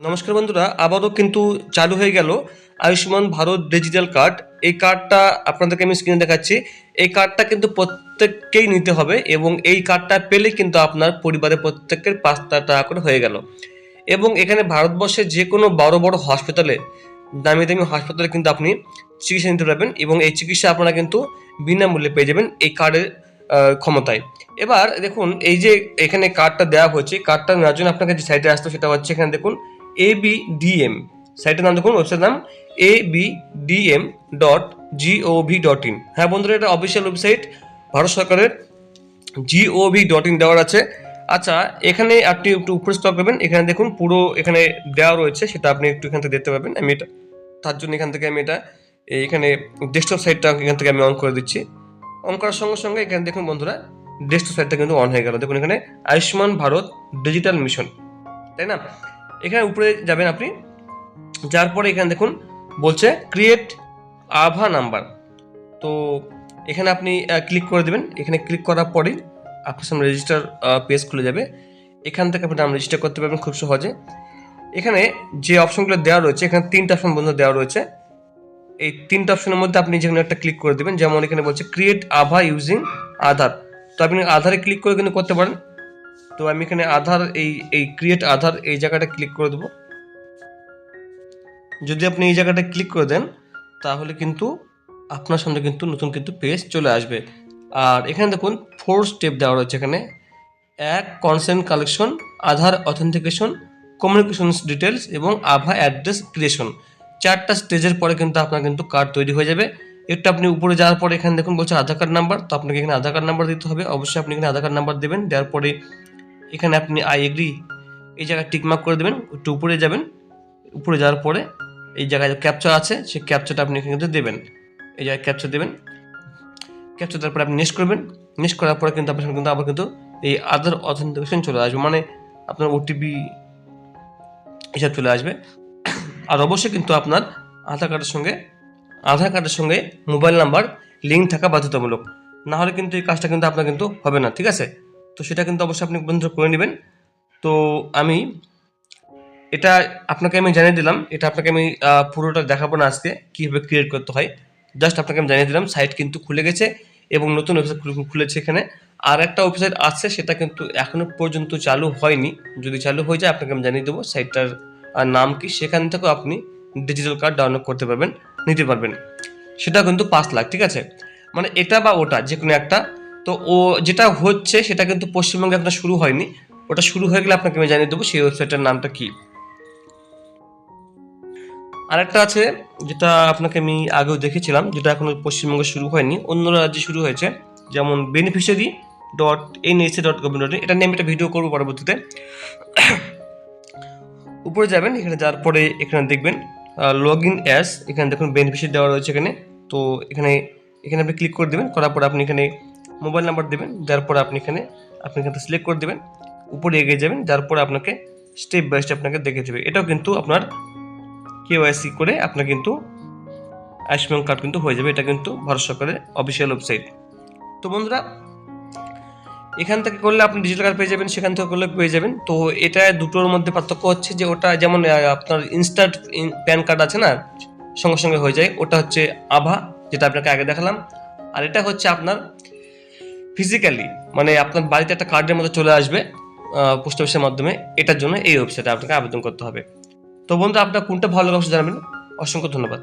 নমস্কার বন্ধুরা, আবারও কিন্তু চালু হয়ে গেল আয়ুষ্মান ভারত ডিজিটাল কার্ড এই কার্ডটা আপনাদেরকে আমি স্ক্রিনে দেখাচ্ছি। এই কার্ডটা কিন্তু প্রত্যেককেই নিতে হবে এবং এই কার্ডটা পেলে কিন্তু আপনার পরিবারের প্রত্যেকের পাঁচ হাজার টাকা করে হয়ে গেল। এবং এখানে ভারতবর্ষের যে কোনো বড় বড় হসপিটালে দামি দামি হাসপাতালে কিন্তু আপনি চিকিৎসা নিতে পারবেন এবং এই চিকিৎসা আপনারা কিন্তু বিনামূল্যে পেয়ে যাবেন এই কার্ডের ক্ষমতায়। এবার দেখুন, এই যে এখানে কার্ডটা দেওয়া হয়েছে কার্ডটা নেওয়ার জন্য আপনাকে যে সাইটে আসতো সেটা হচ্ছে এখানে দেখুন এ বি ডিএম সাইটের নাম দেখুন ওয়েবসাইটের নাম A B DM dot GOV dot in হ্যাঁ বন্ধুরা, এটা অফিসিয়াল ওয়েবসাইট ভারত সরকারের জিওভি ডট ইন দেওয়ার আছে। আচ্ছা এখানে আপনি একটু উপরে স্টক করবেন, এখানে দেখুন পুরো এখানে দেওয়া রয়েছে, সেটা আপনি একটু এখান থেকে দেখতে পাবেন। আমি এটা, তার জন্য এখান থেকে আমি এটা এখানে ডেস্কটপ সাইটটা এখান থেকে আমি অন করে দিচ্ছি। অন করার সঙ্গে সঙ্গে এখানে দেখুন বন্ধুরা ডেস্কটপ সাইটটা কিন্তু অন হয়ে গেল। দেখুন এখানে আয়ুষ্মান ভারত ডিজিটাল মিশন তাই না? এখানে উপরে যাবেন আপনি। যার পরে এখানে দেখুন, বলছে ক্রিয়েট আভা নাম্বার। তো এখানে আপনি ক্লিক করে দেবেন। এখানে ক্লিক করার পরেই আপনার সামনে রেজিস্টার পেজ খুলে যাবে। এখান থেকে আপনি নাম রেজিস্টার করতে পারবেন খুব সহজে। এখানে যে অপশনগুলো দেওয়া রয়েছে, এখানে তিনটা অপশন বন্ধু দেওয়া রয়েছে। এই তিনটা অপশনের মধ্যে আপনি যেখানে একটা ক্লিক করে দেবেন। যেমন এখানে বলছে ক্রিয়েট আভা ইউজিং আধার। তো আপনি আধারে ক্লিক করে কিন্তু করতে পারেন। তো আমি এখানে আধার, এই এই ক্রিয়েট আধার, এই জায়গাটা ক্লিক করে দেবো। যদি আপনি এই জায়গাটা ক্লিক করে দেন, তাহলে কিন্তু আপনার সামনে কিন্তু নতুন কিন্তু পেজ চলে আসবে। আর এখানে দেখুন ফোর স্টেপ দেওয়া রয়েছে এখানে। এক consent collection Aadhaar authentication communication details এবং আভা অ্যাড্রেস ক্রিয়েশন চারটা স্টেজের পরে কিন্তু আপনার কিন্তু কার্ড তৈরি হয়ে যাবে। একটু আপনি উপরে যাওয়ার পরে এখানে দেখুন বলছে আধার কার্ড নাম্বার তো আপনাকে এখানে আধার কার্ড নাম্বার দিতে হবে। অবশ্যই আপনি এখানে আধার কার্ড নাম্বার দেবেন। দেওয়ার পরে এখানে আপনি আই এগ্রি এই জায়গায় টিকমার্ক করে দেবেন, একটু উপরে যাবেন, উপরে যাওয়ার পরে এই জায়গায় ক্যাপচা আছে, সেই ক্যাপচাটা আপনি এখানে কিন্তু দেবেন। এই জায়গায় ক্যাপচা দেবেন। ক্যাপচা দেওয়ার পরে আপনি নেক্সট করবেন। নেক্সট করার পরে কিন্তু আপনার কিন্তু আবার কিন্তু এই আধার অথেন্টিকেশন চলে আসবে। মানে আপনার ওটিপি এসব চলে আসবে। আর অবশ্যই কিন্তু আপনার আধার কার্ডের সঙ্গে, আধার কার্ডের সঙ্গে মোবাইল নাম্বার লিঙ্ক থাকা বাধ্যতামূলক। না হলে কিন্তু এই কাজটা কিন্তু আপনার কিন্তু হবে না, ঠিক আছে? তো সেটা কিন্তু অবশ্যই আপনি বন্ধু করে নেবেন। তো আমি এটা আপনাকে আমি জানিয়ে দিলাম, এটা আপনাকে আমি পুরোটা দেখাবো না আজকে, কীভাবে ক্রিয়েট করতে হয়। জাস্ট আপনাকে আমি জানিয়ে দিলাম সাইট কিন্তু খুলে গেছে এবং নতুন ওয়েবসাইট খুলেছে এখানে। আর একটা ওয়েবসাইট আছে, সেটা কিন্তু এখনও পর্যন্ত চালু হয়নি। যদি চালু হয়ে যায়, আপনাকে আমি জানিয়ে দেবো সাইটটার নাম কি, সেখান থেকেও আপনি ডিজিটাল কার্ড ডাউনলোড করতে পারবেন, নিতে পারবেন। সেটা কিন্তু পাঁচ লাখ, ঠিক আছে? মানে এটা বা ওটা যে কোনো একটা তো ও যেটা হচ্ছে সেটা কিন্তু পশ্চিমবঙ্গে আপনার শুরু হয়নি। ওটা শুরু হয়ে গেলে আপনাকে আমি জানিয়ে দেবো সেই ওয়েবসাইটের নামটা কি। আরেকটা আছে যেটা আপনাকে আমি আগেও দেখেছিলাম, যেটা এখনও পশ্চিমবঙ্গে শুরু হয়নি। অন্য রাজ্যে শুরু হয়েছে, যেমন beneficiary dot N AC dot gov dot এটা নিয়ে আমি একটা ভিডিও করব পরবর্তীতে। উপরে যাবেন, এখানে যাওয়ার পরে এখানে দেখবেন লগ ইন অ্যাস এখানে দেখুন বেনিফিশিয়ারি দেওয়া রয়েছে এখানে। তো এখানে এখানে আপনি ক্লিক করে দেবেন, করার পরে আপনি এখানে মোবাইল নাম্বার দেবেন, যার পরে আপনি এখানে আপনি এখানে সিলেক্ট করে দেবেন, উপরে এগিয়ে যাবেন, যার পরে আপনাকে স্টেপ বাই স্টেপ আপনাকে দেখে দেবে। এটাও কিন্তু আপনার কেওয়াইসি করে আপনার কিন্তু আয়ুষ্মান কার্ড কিন্তু হয়ে যাবে। এটা কিন্তু ভারত সরকারের অফিসিয়াল ওয়েবসাইট তো বন্ধুরা, এখান থেকে করলে আপনি ডিজিটাল কার্ড পেয়ে যাবেন, সেখান থেকে করলে পেয়ে যাবেন। তো এটা দুটোর মধ্যে পার্থক্য হচ্ছে যে ওটা যেমন আপনার ইনস্ট্যান্ট প্যান কার্ড আছে না, সঙ্গে সঙ্গে হয়ে যায়। ওটা হচ্ছে আভা, যেটা আপনাকে আগে দেখালাম। আর এটা হচ্ছে আপনার ফিজিক্যালি মানে আপনার বাড়িতে একটা কার্ডের মধ্যে চলে আসবে পোস্ট অফিসের মাধ্যমে, এটার জন্য এই ওয়েবসাইটে আপনাকে আবেদন করতে হবে। তো বন্ধু আপনার কোনটা ভালো লাগে জানাবেন। অসংখ্য ধন্যবাদ।